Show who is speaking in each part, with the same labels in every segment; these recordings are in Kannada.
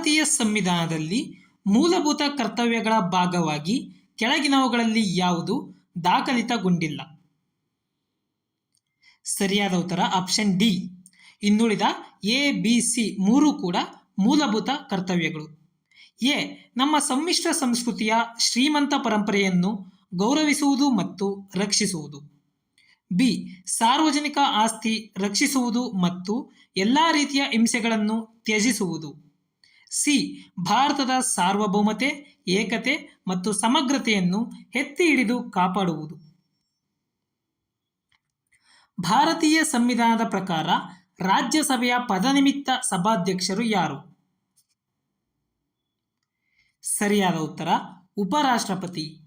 Speaker 1: ಭಾರತೀಯ ಸಂವಿಧಾನದಲ್ಲಿ ಮೂಲಭೂತ ಕರ್ತವ್ಯಗಳ ಭಾಗವಾಗಿ ಕೆಳಗಿನವುಗಳಲ್ಲಿ ಯಾವುದು ದಾಖಲಿತಗೊಂಡಿಲ್ಲ? ಸರಿಯಾದ ಉತ್ತರ ಆಪ್ಷನ್ ಡಿ. ಇನ್ನುಳಿದ ಎ, ಬಿ, ಸಿ ಮೂರು ಕೂಡ ಮೂಲಭೂತ ಕರ್ತವ್ಯಗಳು. ಎ. ನಮ್ಮ ಸಮ್ಮಿಶ್ರ ಸಂಸ್ಕೃತಿಯ ಶ್ರೀಮಂತ ಪರಂಪರೆಯನ್ನು ಗೌರವಿಸುವುದು ಮತ್ತು ರಕ್ಷಿಸುವುದು. ಬಿ. ಸಾರ್ವಜನಿಕ ಆಸ್ತಿ ರಕ್ಷಿಸುವುದು ಮತ್ತು ಎಲ್ಲ ರೀತಿಯ ಹಿಂಸೆಗಳನ್ನು ತ್ಯಜಿಸುವುದು. ಸಿ. ಭಾರತದ ಸಾರ್ವಭೌಮತೆ, ಏಕತೆ ಮತ್ತು ಸಮಗ್ರತೆಯನ್ನು ಎತ್ತಿ ಹಿಡಿದು ಕಾಪಾಡುವುದು. ಭಾರತೀಯ ಸಂವಿಧಾನದ ಪ್ರಕಾರ ರಾಜ್ಯಸಭೆಯ ಪದನಿಮಿತ್ತ ಸಭಾಧ್ಯಕ್ಷರು ಯಾರು? ಸರಿಯಾದ ಉತ್ತರ, ಉಪರಾಷ್ಟ್ರಪತಿ.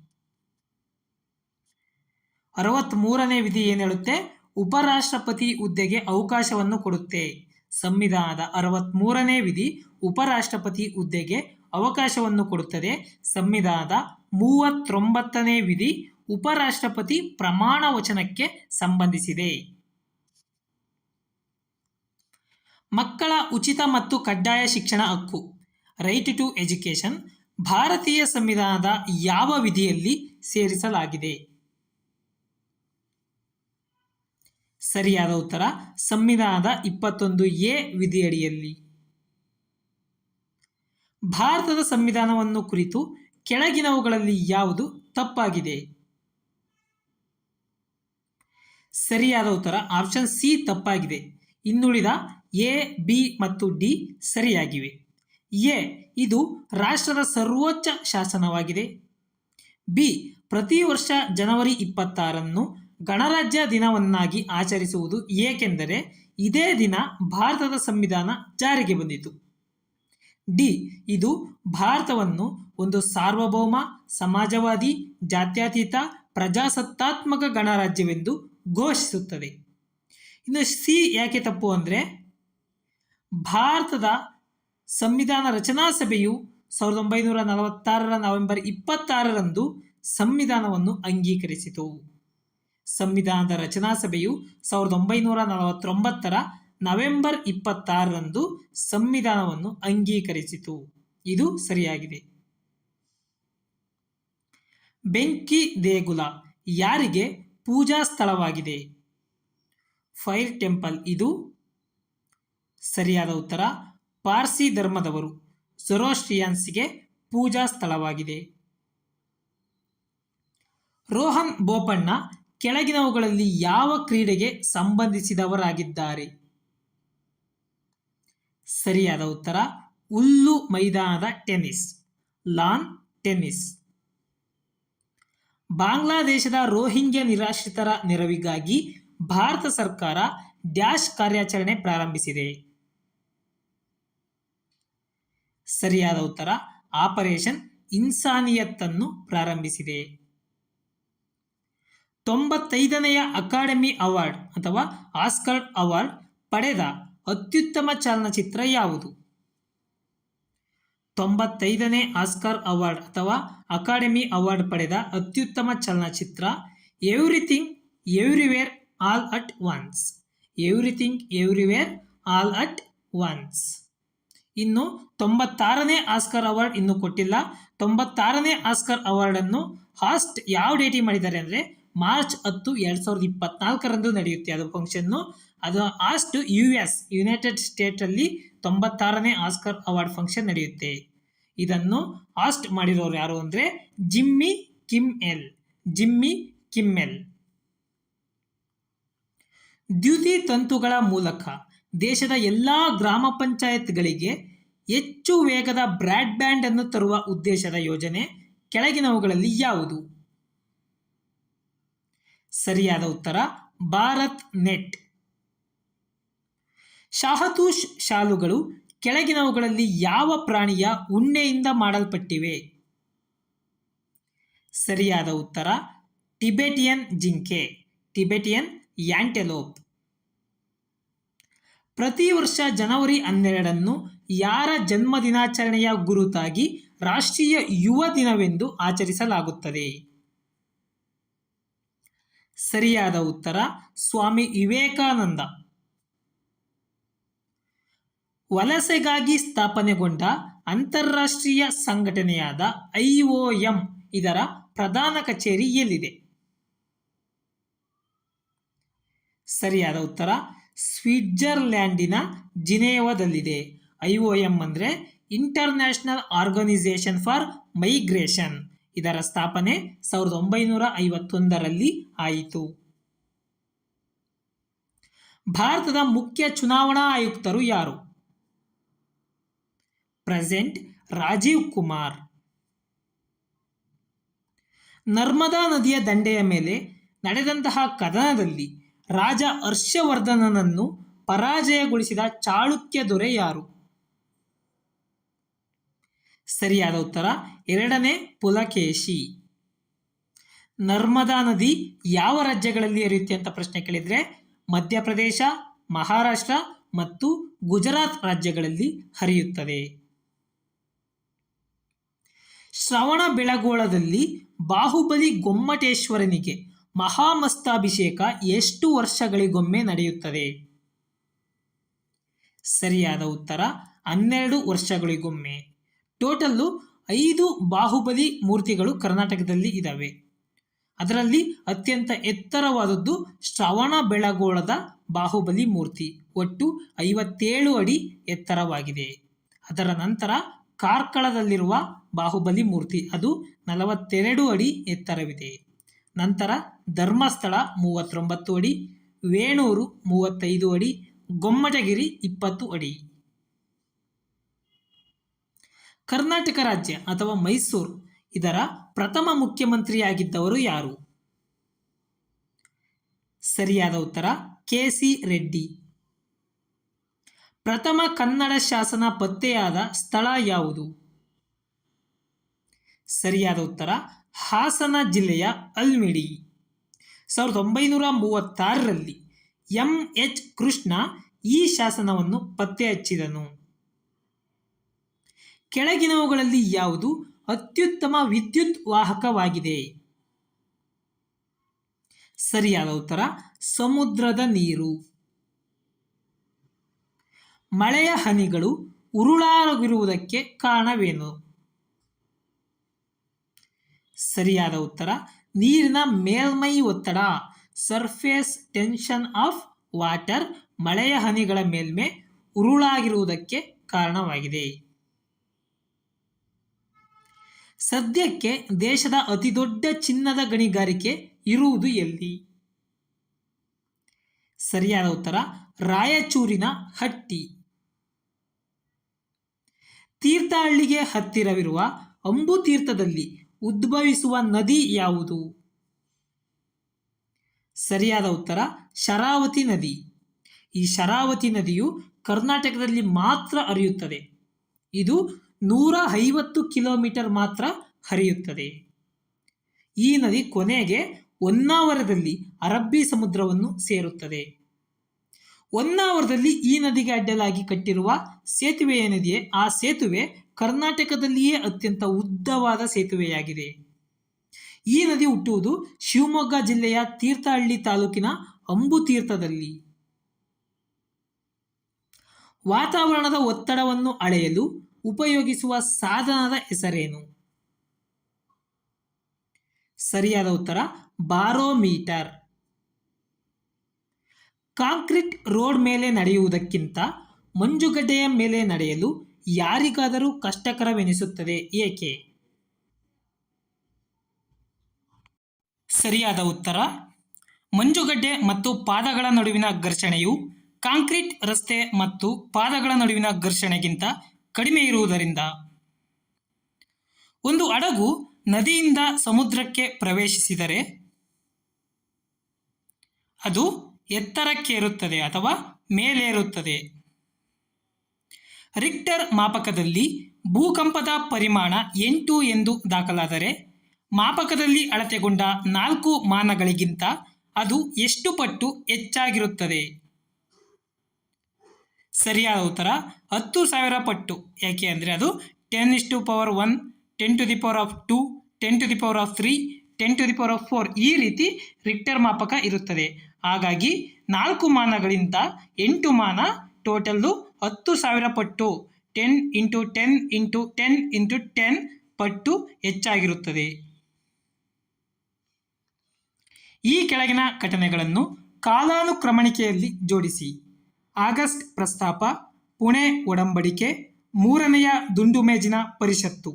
Speaker 1: ಅರವತ್ತ್ಮೂರನೇ ವಿಧಿ ಏನು ಹೇಳುತ್ತೆ? ಉಪರಾಷ್ಟ್ರಪತಿ ಹುದ್ದೆಗೆ ಅವಕಾಶವನ್ನು ಕೊಡುತ್ತೆ. ಸಂವಿಧಾನದ ಅರವತ್ತ್ಮೂರನೇ ವಿಧಿ ಉಪರಾಷ್ಟ್ರಪತಿ ಹುದ್ದೆಗೆ ಅವಕಾಶವನ್ನು ಕೊಡುತ್ತದೆ. ಸಂವಿಧಾನದ ಮೂವತ್ತೊಂಬತ್ತನೇ ವಿಧಿ ಉಪರಾಷ್ಟ್ರಪತಿ ಪ್ರಮಾಣ ವಚನಕ್ಕೆ ಸಂಬಂಧಿಸಿದೆ. ಮಕ್ಕಳ ಉಚಿತ ಮತ್ತು ಕಡ್ಡಾಯ ಶಿಕ್ಷಣ ಹಕ್ಕು ರೈಟ್ ಟು ಎಜುಕೇಶನ್ ಭಾರತೀಯ ಸಂವಿಧಾನದ ಯಾವ ವಿಧಿಯಲ್ಲಿ ಸೇರಿಸಲಾಗಿದೆ? ಸರಿಯಾದ ಉತ್ತರ ಸಂವಿಧಾನದ ಇಪ್ಪತ್ತೊಂದು ಎ ವಿಧಿಯಡಿಯಲ್ಲಿ. ಭಾರತದ ಸಂವಿಧಾನವನ್ನು ಕುರಿತು ಕೆಳಗಿನವುಗಳಲ್ಲಿ ಯಾವುದು ತಪ್ಪಾಗಿದೆ? ಸರಿಯಾದ ಉತ್ತರ, ಆಪ್ಷನ್ ಸಿ ತಪ್ಪಾಗಿದೆ. ಇನ್ನುಳಿದ ಎ, ಬಿ ಮತ್ತು ಡಿ ಸರಿಯಾಗಿವೆ. ಎ, ಇದು ರಾಷ್ಟ್ರದ ಸರ್ವೋಚ್ಚ ಶಾಸನವಾಗಿದೆ. ಬಿ, ಪ್ರತಿ ವರ್ಷ ಜನವರಿ ಇಪ್ಪತ್ತಾರನ್ನು ಗಣರಾಜ್ಯ ದಿನವನ್ನಾಗಿ ಆಚರಿಸುವುದು ಏಕೆಂದರೆ ಇದೇ ದಿನ ಭಾರತದ ಸಂವಿಧಾನ ಜಾರಿಗೆ ಬಂದಿತು. ಡಿ. ಇದು ಭಾರತವನ್ನು ಒಂದು ಸಾರ್ವಭೌಮ, ಸಮಾಜವಾದಿ, ಜಾತ್ಯತೀತ, ಪ್ರಜಾಸತ್ತಾತ್ಮಕ ಗಣರಾಜ್ಯವೆಂದು ಘೋಷಿಸುತ್ತದೆ. ಇನ್ನು ಸಿ ಯಾಕೆ ತಪ್ಪು ಅಂದರೆ ಭಾರತದ ಸಂವಿಧಾನ ರಚನಾ ಸಭೆಯು ಸಾವಿರದ ಒಂಬೈನೂರ ನಲವತ್ತಾರರ ನವೆಂಬರ್ ಇಪ್ಪತ್ತಾರರಂದು ಸಂವಿಧಾನವನ್ನು ಅಂಗೀಕರಿಸಿತು. ಸಂವಿಧಾನದ ರಚನಾ ಸಭೆಯು ಸಾವಿರದ ಒಂಬೈನೂರ ನಲವತ್ತೊಂಬತ್ತರ ನವೆಂಬರ್ ಇಪ್ಪತ್ತಾರರಂದು ಸಂವಿಧಾನವನ್ನು ಅಂಗೀಕರಿಸಿತು. ಇದು ಸರಿಯಾಗಿದೆ. ಬೆಂಕಿ ದೇಗುಲ ಯಾರಿಗೆ ಪೂಜಾ ಸ್ಥಳವಾಗಿದೆ? ಫೈರ್ ಟೆಂಪಲ್ ಇದು? ಸರಿಯಾದ ಉತ್ತರ, ಪಾರ್ಸಿ ಧರ್ಮದವರು ಜೊರೋಸ್ಟ್ರಿಯನ್ಸ್ಗೆ ಪೂಜಾ ಸ್ಥಳವಾಗಿದೆ. ರೋಹನ್ ಬೋಪಣ್ಣ ಕೆಳಗಿನವುಗಳಲ್ಲಿ ಯಾವ ಕ್ರೀಡೆಗೆ ಸಂಬಂಧಿಸಿದವರಾಗಿದ್ದಾರೆ? ಸರಿಯಾದ ಉತ್ತರ, ಹುಲ್ಲು ಮೈದಾನದ ಟೆನ್ನಿಸ್, ಲಾನ್ ಟೆನ್ನಿಸ್. ಬಾಂಗ್ಲಾದೇಶದ ರೋಹಿಂಗ್ಯ ನಿರಾಶ್ರಿತರ ನೆರವಿಗಾಗಿ ಭಾರತ ಸರ್ಕಾರ ಡ್ಯಾಶ್ ಕಾರ್ಯಾಚರಣೆ ಪ್ರಾರಂಭಿಸಿದೆ. ಸರಿಯಾದ ಉತ್ತರ, ಆಪರೇಷನ್ ಇನ್ಸಾನಿಯತ್ತನ್ನು ಪ್ರಾರಂಭಿಸಿದೆ. ತೊಂಬತ್ತೈದನೆಯ ಅಕಾಡೆಮಿ ಅವಾರ್ಡ್ ಅಥವಾ ಆಸ್ಕರ್ ಅವಾರ್ಡ್ ಪಡೆದ ಅತ್ಯುತ್ತಮ ಚಲನಚಿತ್ರ ಯಾವುದು? ತೊಂಬತ್ತೈದನೇ ಆಸ್ಕರ್ ಅವಾರ್ಡ್ ಅಥವಾ ಅಕಾಡೆಮಿ ಅವಾರ್ಡ್ ಪಡೆದ ಅತ್ಯುತ್ತಮ ಚಲನಚಿತ್ರ everything everywhere all at once. Everything everywhere all at once. ಇನ್ನು ತೊಂಬತ್ತಾರನೇ ಆಸ್ಕರ್ ಅವಾರ್ಡ್ ಇನ್ನೂ ಕೊಟ್ಟಿಲ್ಲ. ತೊಂಬತ್ತಾರನೇ ಆಸ್ಕರ್ ಅವಾರ್ಡನ್ನು ಹಾಸ್ಟ್ ಯಾವ ಡೇಟಿ ಮಾಡಿದ್ದಾರೆ ಅಂದರೆ ಮಾರ್ಚ್ ಹತ್ತು ಎರಡು ಸಾವಿರದ ಇಪ್ಪತ್ನಾಲ್ಕರಂದು ನಡೆಯುತ್ತೆ ಅದು ಫಂಕ್ಷನ್ನು ಅದು ಆಸ್ಟ್ ಯು ಎಸ್ ಯುನೈಟೆಡ್ ಸ್ಟೇಟಲ್ಲಿ ತೊಂಬತ್ತಾರನೇ ಆಸ್ಕರ್ ಅವಾರ್ಡ್ ಫಂಕ್ಷನ್ ನಡೆಯುತ್ತೆ. ಇದನ್ನು ಆಸ್ಟ್ ಮಾಡಿರೋರು ಯಾರು ಅಂದರೆ Jimmy Kimmel, Jimmy Kimmel ದ್ಯುತಿ ತಂತುಗಳ ಮೂಲಕ ದೇಶದ ಎಲ್ಲ ಗ್ರಾಮ ಪಂಚಾಯತ್ಗಳಿಗೆ ಹೆಚ್ಚು ವೇಗದ ಬ್ರಾಡ್ಬ್ಯಾಂಡ್ ಅನ್ನು ತರುವ ಉದ್ದೇಶದ ಯೋಜನೆ ಕೆಳಗಿನವುಗಳಲ್ಲಿ ಯಾವುದು? ಸರಿಯಾದ ಉತ್ತರ, ಭಾರತ್ ನೆಟ್. ಶಾಹತೂಷ್ ಶಾಲುಗಳು ಕೆಳಗಿನವುಗಳಲ್ಲಿ ಯಾವ ಪ್ರಾಣಿಯ ಉಣ್ಣೆಯಿಂದ ಮಾಡಲ್ಪಟ್ಟಿವೆ? ಸರಿಯಾದ ಉತ್ತರ, ಟಿಬೆಟಿಯನ್ ಜಿಂಕೆ, ಟಿಬೆಟಿಯನ್ ಯಾಂಟೆಲೋಪ್. ಪ್ರತಿ ವರ್ಷ ಜನವರಿ ಹನ್ನೆರಡನ್ನು ಯಾರ ಜನ್ಮ ದಿನಾಚರಣೆಯ ಗುರುತಾಗಿ ರಾಷ್ಟ್ರೀಯ ಯುವ ದಿನವೆಂದು ಆಚರಿಸಲಾಗುತ್ತದೆ? ಸರಿಯಾದ ಉತ್ತರ, ಸ್ವಾಮಿ ವಿವೇಕಾನಂದ. ವಲಸೆಗಾಗಿ ಸ್ಥಾಪನೆಗೊಂಡ ಅಂತಾರಾಷ್ಟ್ರೀಯ ಸಂಘಟನೆಯಾದ ಐಒಎಂ ಇದರ ಪ್ರಧಾನ ಕಚೇರಿ ಎಲ್ಲಿದೆ? ಸರಿಯಾದ ಉತ್ತರ, ಸ್ವಿಟ್ಜರ್ಲ್ಯಾಂಡಿನ ಜಿನೇವಾದಲ್ಲಿದೆ. ಐಒಎಂ ಅಂದರೆ ಇಂಟರ್ನ್ಯಾಷನಲ್ ಆರ್ಗನೈಸೇಷನ್ ಫಾರ್ ಮೈಗ್ರೇಷನ್. ಇದರ ಸ್ಥಾಪನೆ ಸಾವಿರದ ಒಂಬೈನೂರ ಐವತ್ತೊಂದರಲ್ಲಿ ಆಯಿತು. ಭಾರತದ ಮುಖ್ಯ ಚುನಾವಣಾ ಆಯುಕ್ತರು ಯಾರು? ಪ್ರೆಸೆಂಟ್ ರಾಜೀವ್ ಕುಮಾರ್. ನರ್ಮದಾ ನದಿಯ ದಂಡೆಯ ಮೇಲೆ ನಡೆದಂತಹ ಕದನದಲ್ಲಿ ರಾಜ ಹರ್ಷವರ್ಧನನನ್ನು ಪರಾಜಯಗೊಳಿಸಿದ ಚಾಳುಕ್ಯ ದೊರೆ ಯಾರು? ಸರಿಯಾದ ಉತ್ತರ ಎರಡನೇ ಪುಲಕೇಶಿ. ನರ್ಮದಾ ನದಿ ಯಾವ ರಾಜ್ಯಗಳಲ್ಲಿ ಹರಿಯುತ್ತೆ ಅಂತ ಪ್ರಶ್ನೆ ಕೇಳಿದರೆ, ಮಧ್ಯಪ್ರದೇಶ, ಮಹಾರಾಷ್ಟ್ರ ಮತ್ತು ಗುಜರಾತ್ ರಾಜ್ಯಗಳಲ್ಲಿ ಹರಿಯುತ್ತದೆ. ಶ್ರವಣ ಬೆಳಗೋಳದಲ್ಲಿ ಬಾಹುಬಲಿ ಗೊಮ್ಮಟೇಶ್ವರನಿಗೆ ಮಹಾಮಸ್ತಾಭಿಷೇಕ ಎಷ್ಟು ವರ್ಷಗಳಿಗೊಮ್ಮೆ ನಡೆಯುತ್ತದೆ? ಸರಿಯಾದ ಉತ್ತರ, ಹನ್ನೆರಡು ವರ್ಷಗಳಿಗೊಮ್ಮೆ. ಟೋಟಲ್ಲು ಐದು ಬಾಹುಬಲಿ ಮೂರ್ತಿಗಳು ಕರ್ನಾಟಕದಲ್ಲಿ ಇದ್ದಾವೆ ಅದರಲ್ಲಿ ಅತ್ಯಂತ ಎತ್ತರವಾದದ್ದು ಶ್ರವಣ ಬೆಳಗೋಳದ ಬಾಹುಬಲಿ ಮೂರ್ತಿ. ಒಟ್ಟು ಐವತ್ತೇಳು ಅಡಿ ಎತ್ತರವಾಗಿದೆ. ಅದರ ನಂತರ ಕಾರ್ಕಳದಲ್ಲಿರುವ ಬಾಹುಬಲಿ ಮೂರ್ತಿ. ಅದು ನಲವತ್ತೆರಡು ಅಡಿ ಎತ್ತರವಿದೆ. ನಂತರ ಧರ್ಮಸ್ಥಳ ಮೂವತ್ತೊಂಬತ್ತು ಅಡಿ, ವೇಣೂರು ಮೂವತ್ತೈದು ಅಡಿ ಗೊಮ್ಮಟಗಿರಿ ಇಪ್ಪತ್ತು ಅಡಿ. ಕರ್ನಾಟಕ ರಾಜ್ಯ ಅಥವಾ ಮೈಸೂರು. ಇದರ ಪ್ರಥಮ ಮುಖ್ಯಮಂತ್ರಿಯಾಗಿದ್ದವರು ಯಾರು? ಸರಿಯಾದ ಉತ್ತರ, ಕೆ ಸಿ ರೆಡ್ಡಿ. ಪ್ರಥಮ ಕನ್ನಡ ಶಾಸನ ಪತ್ತೆಯಾದ ಸ್ಥಳ ಯಾವುದು? ಸರಿಯಾದ ಉತ್ತರ, ಹಾಸನ ಜಿಲ್ಲೆಯ ಅಲ್ಮಿಡಿ. ಸಾವಿರದ ಒಂಬೈನೂರ ಮೂವತ್ತಾರರಲ್ಲಿ ಎಂ ಎಚ್ ಕೃಷ್ಣ ಈ ಶಾಸನವನ್ನು ಪತ್ತೆ ಹಚ್ಚಿದನು ಕೆಳಗಿನವುಗಳಲ್ಲಿ ಯಾವುದು ಅತ್ಯುತ್ತಮ ವಿದ್ಯುತ್ ವಾಹಕವಾಗಿದೆ? ಸರಿಯಾದ ಉತ್ತರ, ಸಮುದ್ರದ ನೀರು. ಮಳೆಯ ಹನಿಗಳು ಉರುಳಾಗಿರುವುದಕ್ಕೆ ಕಾರಣವೇನು? ಸರಿಯಾದ ಉತ್ತರ, ನೀರಿನ ಮೇಲ್ಮೈ ಒತ್ತಡ ಸರ್ಫೇಸ್ ಟೆನ್ಷನ್ ಆಫ್ ವಾಟರ್ ಮಳೆಯ ಹನಿಗಳ ಮೇಲ್ಮೆ ಉರುಳಾಗಿರುವುದಕ್ಕೆ ಕಾರಣವಾಗಿದೆ. ಸದ್ಯಕ್ಕೆ ದೇಶದ ಅತಿದೊಡ್ಡ ಚಿನ್ನದ ಗಣಿಗಾರಿಕೆ ಇರುವುದು ಎಲ್ಲಿ? ಸರಿಯಾದ ಉತ್ತರ, ರಾಯಚೂರಿನ ಹಟ್ಟಿ. ತೀರ್ಥಹಳ್ಳಿಗೆ ಹತ್ತಿರವಿರುವ ಅಂಬುತೀರ್ಥದಲ್ಲಿ ಉದ್ಭವಿಸುವ ನದಿ ಯಾವುದು? ಸರಿಯಾದ ಉತ್ತರ, ಶರಾವತಿ ನದಿ. ಈ ಶರಾವತಿ ನದಿಯು ಕರ್ನಾಟಕದಲ್ಲಿ ಮಾತ್ರ ಹರಿಯುತ್ತದೆ. ಇದು ನೂರ ಐವತ್ತು ಕಿಲೋಮೀಟರ್ ಮಾತ್ರ ಹರಿಯುತ್ತದೆ. ಈ ನದಿ ಕೊನೆಗೆ ಹೊನ್ನಾವರದಲ್ಲಿ ಅರಬ್ಬಿ ಸಮುದ್ರವನ್ನು ಸೇರುತ್ತದೆ. ಹೊನ್ನಾವರದಲ್ಲಿ ಈ ನದಿಗೆ ಅಡ್ಡಲಾಗಿ ಕಟ್ಟಿರುವ ಸೇತುವೆ ಏನಿದೆಯೇ ಆ ಸೇತುವೆ ಕರ್ನಾಟಕದಲ್ಲಿಯೇ ಅತ್ಯಂತ ಉದ್ದವಾದ ಸೇತುವೆಯಾಗಿದೆ. ಈ ನದಿ ಹುಟ್ಟುವುದು ಶಿವಮೊಗ್ಗ ಜಿಲ್ಲೆಯ ತೀರ್ಥಹಳ್ಳಿ ತಾಲೂಕಿನ ಅಂಬುತೀರ್ಥದಲ್ಲಿ ವಾತಾವರಣದ ಒತ್ತಡವನ್ನು ಅಳೆಯಲು ಉಪಯೋಗಿಸುವ ಸಾಧನದ ಹೆಸರೇನು? ಸರಿಯಾದ ಉತ್ತರ, ಬಾರೋಮೀಟರ್. ಕಾಂಕ್ರೀಟ್ ರೋಡ್ ಮೇಲೆ ನಡೆಯುವುದಕ್ಕಿಂತ ಮಂಜುಗಡ್ಡೆಯ ಮೇಲೆ ನಡೆಯಲು ಯಾರಿಗಾದರೂ ಕಷ್ಟಕರವೆನಿಸುತ್ತದೆ, ಏಕೆ? ಸರಿಯಾದ ಉತ್ತರ, ಮಂಜುಗಡ್ಡೆ ಮತ್ತು ಪಾದಗಳ ನಡುವಿನ ಘರ್ಷಣೆಯು ಕಾಂಕ್ರೀಟ್ ರಸ್ತೆ ಮತ್ತು ಪಾದಗಳ ನಡುವಿನ ಘರ್ಷಣೆಗಿಂತ ಕಡಿಮೆ ಇರುವುದರಿಂದ. ಒಂದು ಹಡಗು ನದಿಯಿಂದ ಸಮುದ್ರಕ್ಕೆ ಪ್ರವೇಶಿಸಿದರೆ ಅದು ಎತ್ತರಕ್ಕೇರುತ್ತದೆ ಅಥವಾ ಮೇಲೇರುತ್ತದೆ. ರಿಕ್ಟರ್ ಮಾಪಕದಲ್ಲಿ ಭೂಕಂಪದ ಪರಿಮಾಣ ಎಂಟು ಎಂದು ದಾಖಲಾದರೆ ಮಾಪಕದಲ್ಲಿ ಅಳತೆಗೊಂಡ ನಾಲ್ಕು ಮಾನಗಳಿಗಿಂತ ಅದು ಎಷ್ಟು ಪಟ್ಟು ಹೆಚ್ಚಾಗಿರುತ್ತದೆ? ಸರಿಯಾದ ಉತ್ತರ ಹತ್ತು ಸಾವಿರ ಪಟ್ಟು. ಯಾಕೆ ಅಂದರೆ ಅದು ten is to power one ten to the power of two ten to the power of three ten to the power of four ಈ ರೀತಿ ರಿಕ್ಟರ್ ಮಾಪಕ ಇರುತ್ತದೆ. ಹಾಗಾಗಿ ನಾಲ್ಕು ಮಾನಗಳಿಂದ ಎಂಟು ಮಾನ ಟೋಟಲ್ಲು ಹತ್ತು ಸಾವಿರ ಪಟ್ಟು. Ten into ten into ten into ten ಪಟ್ಟು ಹೆಚ್ಚಾಗಿರುತ್ತದೆ. ಈ ಕೆಳಗಿನ ಘಟನೆಗಳನ್ನು ಕಾಲಾನುಕ್ರಮಣಿಕೆಯಲ್ಲಿ ಜೋಡಿಸಿ. ಆಗಸ್ಟ್ ಪ್ರಸ್ತಾಪ, ಪುಣೆ ಒಡಂಬಡಿಕೆ, ಮೂರನೆಯ ದುಂಡುಮೇಜಿನ ಪರಿಷತ್ತು.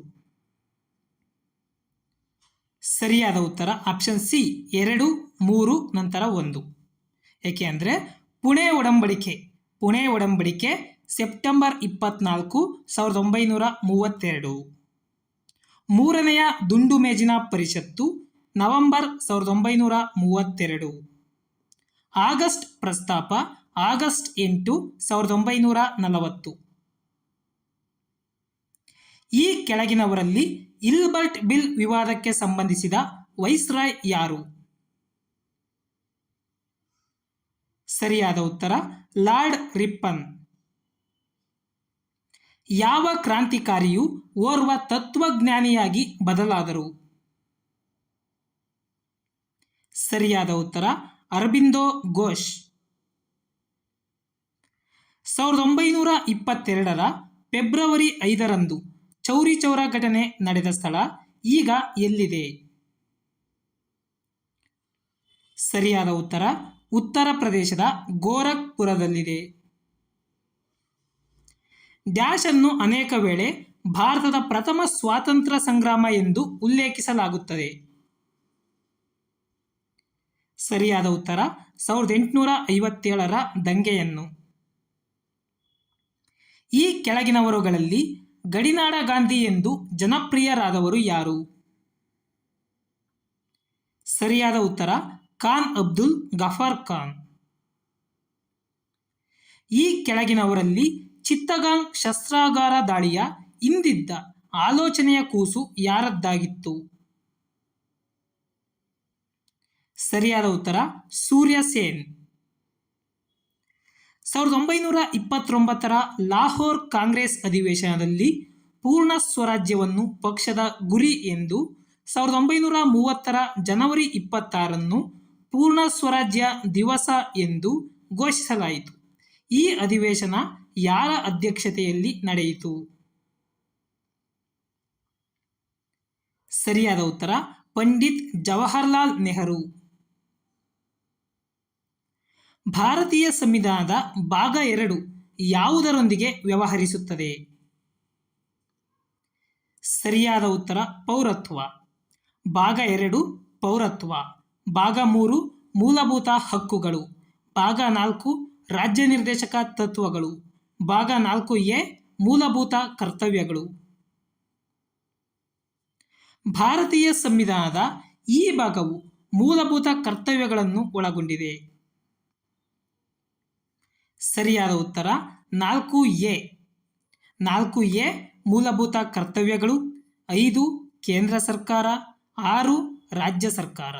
Speaker 1: ಸರಿಯಾದ ಉತ್ತರ ಆಪ್ಷನ್ ಸಿ, ಎರಡು, ಮೂರು, ನಂತರ ಒಂದು. ಏಕೆ ಅಂದರೆ ಪುಣೆ ಒಡಂಬಡಿಕೆ ಪುಣೆ ಒಡಂಬಡಿಕೆ ಸೆಪ್ಟೆಂಬರ್ ಇಪ್ಪತ್ನಾಲ್ಕು, ಸಾವಿರದ ಒಂಬೈನೂರ ಮೂವತ್ತೆರಡು. ಮೂರನೆಯ ದುಂಡು ಮೇಜಿನ ಪರಿಷತ್ತು ನವೆಂಬರ್ ಸಾವಿರದ ಒಂಬೈನೂರ ಮೂವತ್ತೆರಡು. ಆಗಸ್ಟ್ ಪ್ರಸ್ತಾಪ, ಆಗಸ್ಟ್ ಎಂಟು, ಸಾವಿರದ ಒಂಬೈನೂರ ನಲವತ್ತು. ಈ ಕೆಳಗಿನವರಲ್ಲಿ ಇಲ್ಬರ್ಟ್ ಬಿಲ್ ವಿವಾದಕ್ಕೆ ಸಂಬಂಧಿಸಿದ ವೈಸ್ರಾಯ್ ಯಾರು? ಸರಿಯಾದ ಉತ್ತರ, ಲಾರ್ಡ್ ರಿಪ್ಪನ್. ಯಾವ ಕ್ರಾಂತಿಕಾರಿಯು ಓರ್ವ ತತ್ವಜ್ಞಾನಿಯಾಗಿ ಬದಲಾದರು? ಸರಿಯಾದ ಉತ್ತರ ಅರಬಿಂದೋ ಘೋಷ್. ಸಾವಿರದ ಒಂಬೈನೂರ ಇಪ್ಪತ್ತೆರಡರ ಫೆಬ್ರವರಿ ಐದರಂದು ಚೌರಿ ಚೌರ ಘಟನೆ ನಡೆದ ಸ್ಥಳ ಈಗ ಎಲ್ಲಿದೆ? ಸರಿಯಾದ ಉತ್ತರ ಉತ್ತರ ಪ್ರದೇಶದ ಗೋರಖ್ಪುರದಲ್ಲಿದೆ. ಡ್ಯಾಶ್ ಅನ್ನು ಅನೇಕ ವೇಳೆ ಭಾರತದ ಪ್ರಥಮ ಸ್ವಾತಂತ್ರ್ಯ ಸಂಗ್ರಾಮ ಎಂದು ಉಲ್ಲೇಖಿಸಲಾಗುತ್ತದೆ. ಸರಿಯಾದ ಉತ್ತರ ಸಾವಿರದ ಎಂಟುನೂರ ಐವತ್ತೇಳರ ದಂಗೆಯನ್ನು. ಈ ಕೆಳಗಿನವರುಗಳಲ್ಲಿ ಗಡಿನಾಡ ಗಾಂಧಿ ಎಂದು ಜನಪ್ರಿಯರಾದವರು ಯಾರು? ಸರಿಯಾದ ಉತ್ತರ ಖಾನ್ ಅಬ್ದುಲ್ ಗಫಾರ್ ಖಾನ್. ಈ ಕೆಳಗಿನವರಲ್ಲಿ ಚಿತ್ತಗಾಂಗ್ ಶಸ್ತ್ರಾಗಾರ ದಾಳಿಯ ಹಿಂದಿದ್ದ ಆಲೋಚನೆಯ ಕೂಸು ಯಾರದ್ದಾಗಿತ್ತು? ಸರಿಯಾದ ಉತ್ತರ, ಸೂರ್ಯ ಸೇನ್. ಸಾವಿರದ ಒಂಬೈನೂರ ಇಪ್ಪತ್ತೊಂಬತ್ತರ ಲಾಹೋರ್ ಕಾಂಗ್ರೆಸ್ ಅಧಿವೇಶನದಲ್ಲಿ ಪೂರ್ಣ ಸ್ವರಾಜ್ಯವನ್ನು ಪಕ್ಷದ ಗುರಿ ಎಂದು ಸಾವಿರದ ಒಂಬೈನೂರ ಮೂವತ್ತರ ಜನವರಿ ಇಪ್ಪತ್ತಾರನ್ನು ಪೂರ್ಣ ಸ್ವರಾಜ್ಯ ದಿವಸ ಎಂದು ಘೋಷಿಸಲಾಯಿತು. ಈ ಅಧಿವೇಶನ ಯಾರ ಅಧ್ಯಕ್ಷತೆಯಲ್ಲಿ ನಡೆಯಿತು? ಸರಿಯಾದ ಉತ್ತರ, ಪಂಡಿತ್ ಜವಾಹರ್ಲಾಲ್ ನೆಹರು. ಭಾರತೀಯ ಸಂವಿಧಾನದ ಭಾಗ ಎರಡು ಯಾವುದರೊಂದಿಗೆ ವ್ಯವಹರಿಸುತ್ತದೆ? ಸರಿಯಾದ ಉತ್ತರ ಪೌರತ್ವ. ಭಾಗ ಎರಡು ಪೌರತ್ವ. ಭಾಗ ಮೂರು ಮೂಲಭೂತ ಹಕ್ಕುಗಳು. ಭಾಗ ನಾಲ್ಕು ರಾಜ್ಯ ನಿರ್ದೇಶಕ ತತ್ವಗಳು. ಭಾಗ ನಾಲ್ಕು ಎ ಮೂಲಭೂತ ಕರ್ತವ್ಯಗಳು. ಭಾರತೀಯ ಸಂವಿಧಾನದ ಈ ಭಾಗವು ಮೂಲಭೂತ ಕರ್ತವ್ಯಗಳನ್ನು ಒಳಗೊಂಡಿದೆ. ಸರಿಯಾದ ಉತ್ತರ, ನಾಲ್ಕು ಎ. ನಾಲ್ಕು ಎ ಮೂಲಭೂತ ಕರ್ತವ್ಯಗಳು, ಐದು ಕೇಂದ್ರ ಸರ್ಕಾರ, ಆರು ರಾಜ್ಯ ಸರ್ಕಾರ.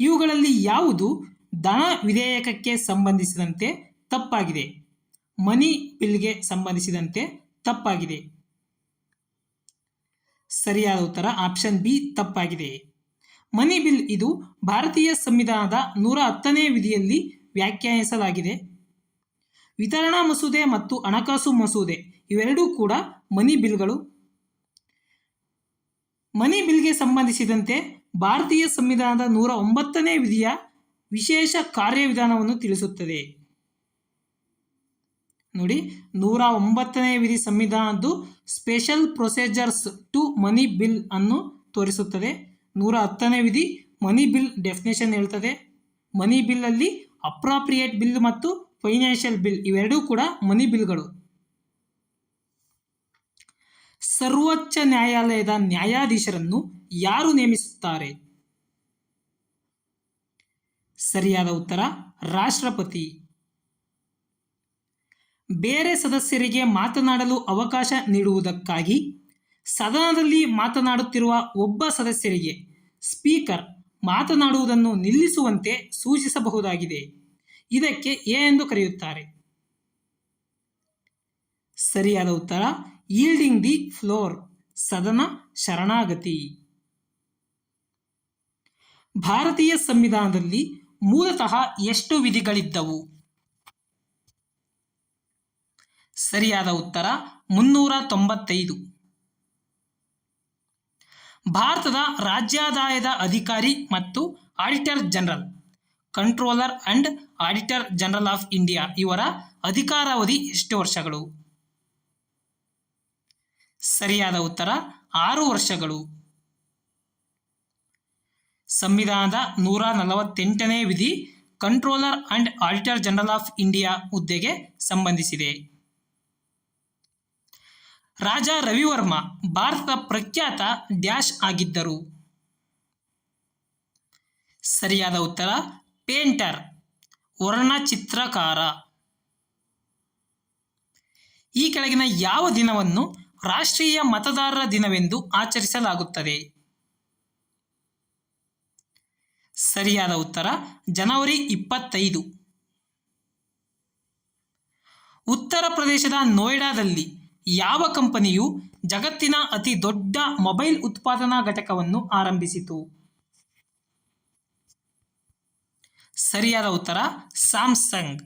Speaker 1: ಇವುಗಳಲ್ಲಿ ಯಾವುದು ಧನ ವಿಧೇಯಕಕ್ಕೆ ಸಂಬಂಧಿಸಿದಂತೆ ತಪ್ಪಾಗಿದೆ? ಮನಿ ಬಿಲ್ಗೆ ಸಂಬಂಧಿಸಿದಂತೆ ತಪ್ಪಾಗಿದೆ. ಸರಿಯಾದ ಉತ್ತರ, ಆಪ್ಷನ್ ಬಿ, ತಪ್ಪಾಗಿದೆ. ಮನಿ ಬಿಲ್ ಇದು ಭಾರತೀಯ ಸಂವಿಧಾನದ ನೂರ ಹತ್ತನೇ ವಿಧಿಯಲ್ಲಿ ವ್ಯಾಖ್ಯಾನಿಸಲಾಗಿದೆ ವಿತರಣಾ ಮಸೂದೆ ಮತ್ತು ಹಣಕಾಸು ಮಸೂದೆ ಇವೆರಡೂ ಕೂಡ ಮನಿ ಬಿಲ್ಗಳು. ಮನಿ ಬಿಲ್ಗೆ ಸಂಬಂಧಿಸಿದಂತೆ ಭಾರತೀಯ ಸಂವಿಧಾನದ ನೂರ ಒಂಬತ್ತನೇ ವಿಧಿಯ ವಿಶೇಷ ಕಾರ್ಯವಿಧಾನವನ್ನು ತಿಳಿಸುತ್ತದೆ. ನೋಡಿ, ನೂರ ಒಂಬತ್ತನೇ ವಿಧಿ ಸಂವಿಧಾನದ್ದು special procedures to money bill ಅನ್ನು ತೋರಿಸುತ್ತದೆ. ನೂರ ಹತ್ತನೇ ವಿಧಿ ಮನಿ ಬಿಲ್ ಡೆಫಿನೇಷನ್ ಹೇಳ್ತದೆ. ಮನಿ ಬಿಲ್ಲಲ್ಲಿ ಅಪ್ರಾಪ್ರಿಯೇಟ್ ಬಿಲ್ ಮತ್ತು ಫೈನಾನ್ಷಿಯಲ್ ಬಿಲ್ ಇವೆರಡೂ ಕೂಡ ಮನಿ ಬಿಲ್ಗಳು. ಸರ್ವೋಚ್ಚ ನ್ಯಾಯಾಲಯದ ನ್ಯಾಯಾಧೀಶರನ್ನು ಯಾರು ನೇಮಿಸುತ್ತಾರೆ? ಸರಿಯಾದ ಉತ್ತರ, ರಾಷ್ಟ್ರಪತಿ. ಬೇರೆ ಸದಸ್ಯರಿಗೆ ಮಾತನಾಡಲು ಅವಕಾಶ ನೀಡುವುದಕ್ಕಾಗಿ ಸದನದಲ್ಲಿ ಮಾತನಾಡುತ್ತಿರುವ ಒಬ್ಬ ಸದಸ್ಯರಿಗೆ ಸ್ಪೀಕರ್ ಮಾತನಾಡುವುದನ್ನು ನಿಲ್ಲಿಸುವಂತೆ ಸೂಚಿಸಬಹುದಾಗಿದೆ. ಇದಕ್ಕೆ ಎ ಎಂದು ಕರೆಯುತ್ತಾರೆ. ಸರಿಯಾದ ಉತ್ತರ ಈಲ್ಡಿಂಗ್ ದಿ ಫ್ಲೋರ್ ಸದನ ಶರಣಾಗತಿ ಭಾರತೀಯ ಸಂವಿಧಾನದಲ್ಲಿ ಮೂಲತಃ ಎಷ್ಟು ವಿಧಿಗಳಿದ್ದವು? ಸರಿಯಾದ ಉತ್ತರ, ಮುನ್ನೂರ ತೊಂಬತ್ತೈದು. ಭಾರತದ ರಾಜ್ಯಾದಾಯದ ಅಧಿಕಾರಿ ಮತ್ತು auditor general, controller and auditor general of India ಇವರ ಅಧಿಕಾರಾವಧಿ ಎಷ್ಟು ವರ್ಷಗಳು? ಸರಿಯಾದ ಉತ್ತರ, ಆರು ವರ್ಷಗಳು. ಸಂವಿಧಾನದ ನೂರ ನಲವತ್ತೆಂಟನೇ ವಿಧಿ, controller and auditor general of India ಹುದ್ದೆಗೆ ಸಂಬಂಧಿಸಿದೆ. ರಾಜ ರವಿವರ್ಮ ಭಾರತದ ಪ್ರಖ್ಯಾತ ಡ್ಯಾಶ್ ಆಗಿದ್ದರು. ಸರಿಯಾದ ಉತ್ತರ, ಪೇಂಟರ್, ವರ್ಣಚಿತ್ರಕಾರ. ಈ ಕೆಳಗಿನ ಯಾವ ದಿನವನ್ನು ರಾಷ್ಟ್ರೀಯ ಮತದಾರರ ದಿನವೆಂದು ಆಚರಿಸಲಾಗುತ್ತದೆ? ಸರಿಯಾದ ಉತ್ತರ, ಜನವರಿ ಇಪ್ಪತ್ತೈದು. ಉತ್ತರ ಪ್ರದೇಶದ ನೋಯ್ಡಾದಲ್ಲಿ ಯಾವ ಕಂಪನಿಯು ಜಗತ್ತಿನ ಅತಿ ದೊಡ್ಡ ಮೊಬೈಲ್ ಉತ್ಪಾದನಾ ಘಟಕವನ್ನು ಆರಂಭಿಸಿತು? ಸರಿಯಾದ ಉತ್ತರ, ಸ್ಯಾಮ್ಸಂಗ್.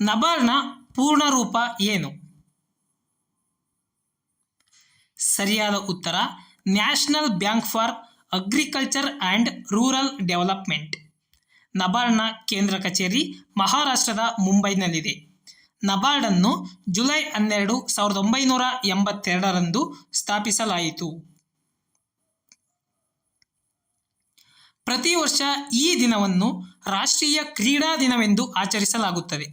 Speaker 1: ನಬಾರ್ಡ್ನ ಪೂರ್ಣ ರೂಪ ಏನು? ಸರಿಯಾದ ಉತ್ತರ, national bank for agriculture and rural development. ನಬಾರ್ಡ್ನ ಕೇಂದ್ರ ಕಚೇರಿ ಮಹಾರಾಷ್ಟ್ರದ ಮುಂಬೈನಲ್ಲಿದೆ. ನಬಾರ್ಡನ್ನು ಜುಲೈ ಹನ್ನೆರಡು ಸಾವಿರದ ಒಂಬೈನೂರ ಎಂಬತ್ತೆರಡರಂದು ಸ್ಥಾಪಿಸಲಾಯಿತು. ಪ್ರತಿ ವರ್ಷ ಈ ದಿನವನ್ನು ರಾಷ್ಟ್ರೀಯ ಕ್ರೀಡಾ ದಿನವೆಂದು ಆಚರಿಸಲಾಗುತ್ತದೆ.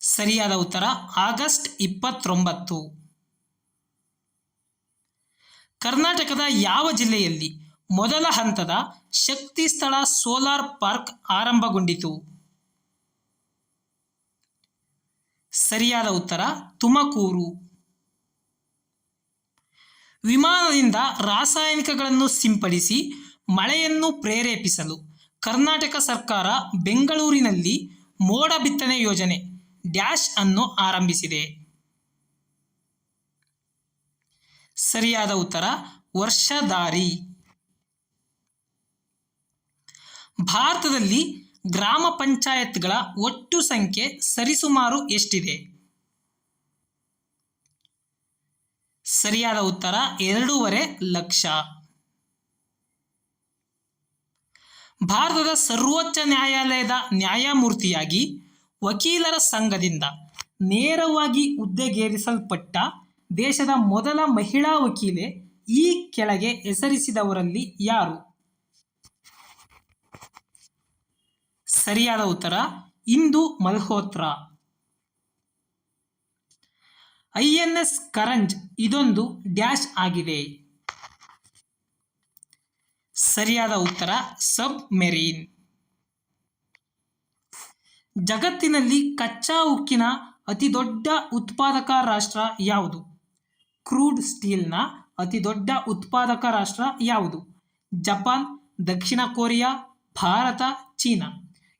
Speaker 1: ಸರಿಯಾದ ಉತ್ತರ, ಆಗಸ್ಟ್ ಇಪ್ಪತ್ತೊಂಬತ್ತು. ಕರ್ನಾಟಕದ ಯಾವ ಜಿಲ್ಲೆಯಲ್ಲಿ ಮೊದಲ ಹಂತದ ಶಕ್ತಿ ಸ್ಥಳ ಸೋಲಾರ್ ಪಾರ್ಕ್ ಆರಂಭಗೊಂಡಿತು? ಸರಿಯಾದ ಉತ್ತರ, ತುಮಕೂರು. ವಿಮಾನದಿಂದ ರಾಸಾಯನಿಕಗಳನ್ನು ಸಿಂಪಡಿಸಿ ಮಳೆಯನ್ನು ಪ್ರೇರೇಪಿಸಲು ಕರ್ನಾಟಕ ಸರ್ಕಾರ ಬೆಂಗಳೂರಿನಲ್ಲಿ ಮೋಡ ಬಿತ್ತನೆ ಯೋಜನೆ ಡ್ಯಾಶ್ ಅನ್ನು ಆರಂಭಿಸಿದೆ. ಸರಿಯಾದ ಉತ್ತರ ವರ್ಷಧಾರಿ ಭಾರತದಲ್ಲಿ ಗ್ರಾಮ ಪಂಚಾಯತ್ಗಳ ಒಟ್ಟು ಸಂಖ್ಯೆ ಸರಿಸುಮಾರು ಎಷ್ಟಿದೆ? ಸರಿಯಾದ ಉತ್ತರ ಎರಡೂವರೆ ಲಕ್ಷ. ಭಾರತದ ಸರ್ವೋಚ್ಚ ನ್ಯಾಯಾಲಯದ ನ್ಯಾಯಮೂರ್ತಿಯಾಗಿ ವಕೀಲರ ಸಂಘದಿಂದ ನೇರವಾಗಿ ಹುದ್ದೆಗೇರಿಸಲ್ಪಟ್ಟ ದೇಶದ ಮೊದಲ ಮಹಿಳಾ ವಕೀಲೆ ಈ ಕೆಳಗೆ ಹೆಸರಿಸಿದವರಲ್ಲಿ ಯಾರು? ಸರಿಯಾದ ಉತ್ತರ, Indu Malhotra. I N S Karanj ಇದೊಂದು ಡ್ಯಾಶ್ ಆಗಿದೆ. ಸರಿಯಾದ ಉತ್ತರ ಸಬ್ ಮೆರೀನ್ ಜಗತ್ತಿನಲ್ಲಿ ಕಚ್ಚಾ ಉಕ್ಕಿನ ಅತಿ ದೊಡ್ಡ ಉತ್ಪಾದಕ ರಾಷ್ಟ್ರ ಯಾವುದು? ಕ್ರೂಡ್ ಸ್ಟೀಲ್ನ ಅತಿ ದೊಡ್ಡ ಉತ್ಪಾದಕ ರಾಷ್ಟ್ರ ಯಾವುದು? ಜಪಾನ್, ದಕ್ಷಿಣ ಕೊರಿಯಾ, ಭಾರತ, ಚೀನಾ.